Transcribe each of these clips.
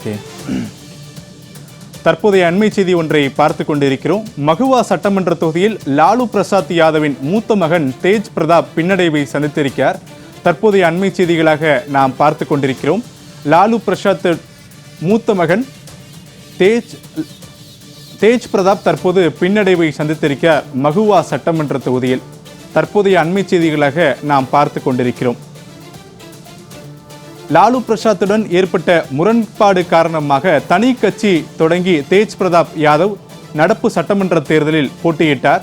Okay தற்போதைய அண்மை செய்தி ஒன்றை பார்த்து கொண்டிருக்கிறோம். மகுவா சட்டமன்ற தொகுதியில் லாலு பிரசாத் யாதவின் மூத்த மகன் தேஜ் பிரதாப் பின்னடைவை சந்தித்திருக்கிறார். தற்போதைய அண்மை செய்திகளாக நாம் பார்த்து கொண்டிருக்கிறோம். லாலு பிரசாத் மூத்த மகன் தேஜ் தேஜ் பிரதாப் தற்போது பின்னடைவை சந்தித்திருக்கிறார் மகுவா சட்டமன்ற தொகுதியில். தற்போதைய அண்மை செய்திகளாக நாம் பார்த்து கொண்டிருக்கிறோம். லாலு பிரசாத்துடன் ஏற்பட்ட முரண்பாடு காரணமாக தனி கட்சி தொடங்கி தேஜ் பிரதாப் யாதவ் நடப்பு சட்டமன்ற தேர்தலில் போட்டியிட்டார்.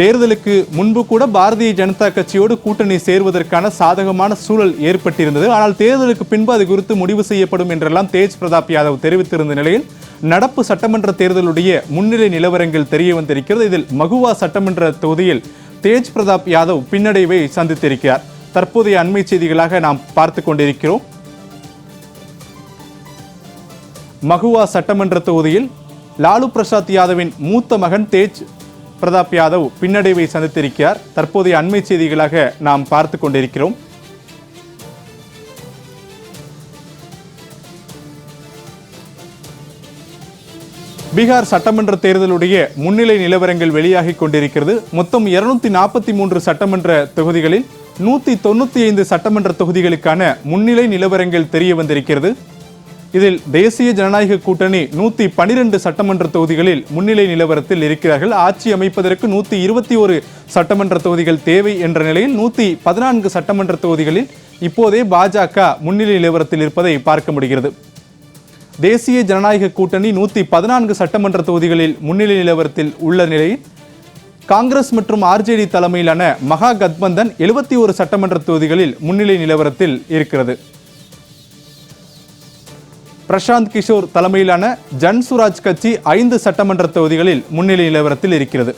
தேர்தலுக்கு முன்பு கூட பாரதிய ஜனதா கட்சியோடு கூட்டணி சேர்வதற்கான சாதகமான சூழல் ஏற்பட்டிருந்தது. ஆனால் தேர்தலுக்கு பின்பு அது குறித்து முடிவு செய்யப்படும் என்றெல்லாம் தேஜ் பிரதாப் யாதவ் தெரிவித்திருந்த நிலையில் நடப்பு சட்டமன்ற தேர்தலுடைய முன்னிலை நிலவரங்கள் தெரிய வந்திருக்கிறது. இதில் மகுவா சட்டமன்ற தொகுதியில் தேஜ் பிரதாப் யாதவ் பின்னடைவை சந்தித்திருக்கிறார். தற்போதைய அண்மை செய்திகளாக நாம் பார்த்து கொண்டிருக்கிறோம். மகுவா சட்டமன்ற தொகுதியில் லாலு பிரசாத் யாதவின் மூத்த மகன் தேஜ் பிரதாப் யாதவ் பின்னடைவை சந்தித்திருக்கிறார். தற்போதைய அண்மை செய்திகளாக நாம் பார்த்து கொண்டிருக்கிறோம். பீகார் சட்டமன்ற தேர்தலுடைய முன்னிலை நிலவரங்கள் வெளியாகி கொண்டிருக்கிறது. மொத்தம் இருநூத்தி நாற்பத்தி மூன்று சட்டமன்ற தொகுதிகளில் நூத்தி தொண்ணூத்தி ஐந்து சட்டமன்ற தொகுதிகளுக்கான முன்னிலை நிலவரங்கள் தெரிய வந்திருக்கிறது. இதில் தேசிய ஜனநாயக கூட்டணி நூத்தி பனிரெண்டு சட்டமன்ற தொகுதிகளில் முன்னிலை நிலவரத்தில் இருக்கிறார்கள். ஆட்சி அமைப்பதற்கு நூத்தி இருபத்தி ஒரு சட்டமன்ற தொகுதிகள் தேவை என்ற நிலையில் நூத்தி பதினான்கு சட்டமன்ற தொகுதிகளில் இப்போதே பாஜக முன்னிலை நிலவரத்தில் இருப்பதை பார்க்க முடிகிறது. தேசிய ஜனநாயக கூட்டணி நூத்தி பதினான்கு சட்டமன்ற தொகுதிகளில் முன்னிலை நிலவரத்தில் உள்ள நிலையில் காங்கிரஸ் மற்றும் ஆர்ஜேடி தலைமையிலான மகா கத்பந்தன் எழுபத்தி ஒரு சட்டமன்ற தொகுதிகளில் முன்னிலை நிலவரத்தில் இருக்கிறது. பிரசாந்த் கிஷோர் தலைமையிலான ஜன்சுராஜ் கட்சி ஐந்து சட்டமன்ற தொகுதிகளில் முன்னிலை நிலவரத்தில் இருக்கிறது.